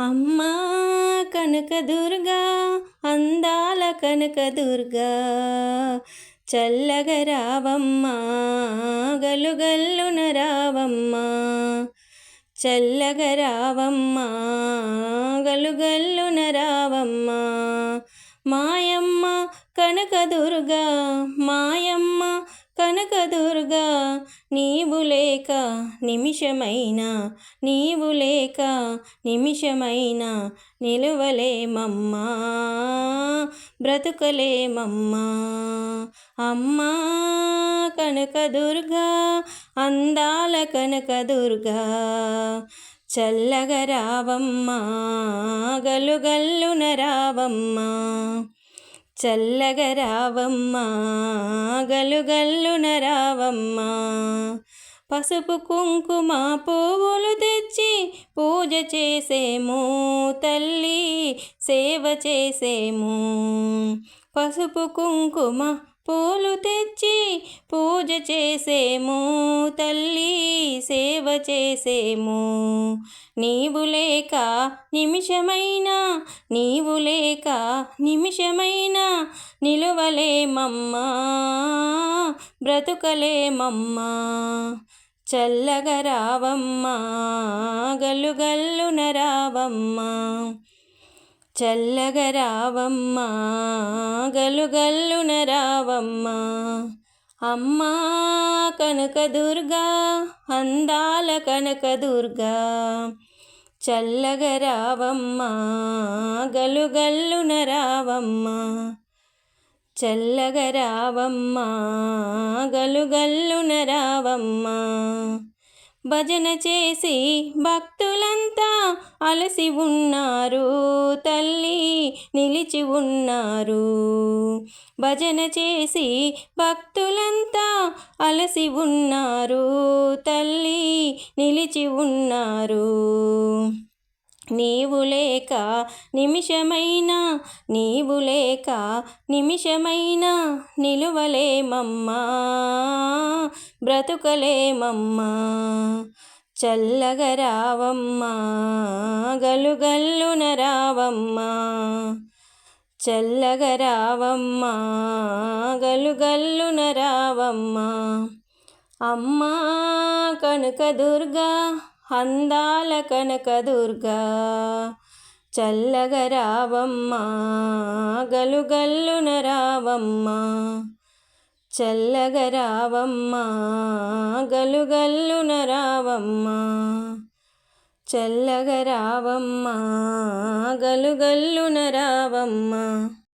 అమ్మా కనకదుర్గా అందాల కనకదుర్గా దుర్గా రావమ్మా గలుగల్లున రావమ్మా చల్లగ రావమ్మా గలుగల్లున రావమ్మా. మాయమ్మ కనకదుర్గా మాయమ్మ కనకదుర్గా నీవు లేక నిమిషమైనా నీవు లేక నిమిషమైనా నిలువలేమమ్మా బ్రతుకలేమమ్మా. అమ్మా కనకదుర్గా అందాల కనకదుర్గా చల్లగ రావమ్మా గలుగల్లున రావమ్మా. చల్లగా రావమ్మా గలుగల్లున రావమ్మా. పసుపు కుంకుమ పువ్వులు తెచ్చి పూజ చేసేము తల్లి సేవ చేసేము. పసుపు కుంకుమ పూలు తెచ్చి పూజ చేసేము తల్లి సేవ చేసేము. నీవు లేక నిమిషమైనా నీవు లేక నిమిషమైనా నిలువలేమమ్మా బ్రతుకలేమమ్మా చల్లగా రావమ్మా గల్లుగల్లున రావమ్మా చల్లగా రావమ్మా గలుగల్లున రావమ్మా. అమ్మా కనకదుర్గా అందాల కనకదుర్గా చల్లగరావమ్మా గలుగల్లున రావమ్మా చల్లగరావమ్మా గలుగల్లున రావమ్మా. భజన చేసి భక్తులంతా అలసి ఉన్నారు తల్లి నిలిచి ఉన్నారు. భజన చేసి భక్తులంతా అలసి ఉన్నారు తల్లి నిలిచి ఉన్నారు. నీవు లేక నిమిషమైనా నీవు లేక నిమిషమైనా నిలువలేమమ్మా. బ్రతుకలేమమ్మా? చల్లగ రావమ్మా గలుగల్లున రావమ్మా చల్లగ రావమ్మా గలుగల్లున రావమ్మా అమ్మా కనకదుర్గా అందాల కనకదుర్గా. చల్లగ రావమ్మా గలుగల్లున రావమ్మా చల్లగరావమ్మా గలుగల్లున రావమ్మా చల్లగరావమ్మా గలుగల్లున రావమ్మా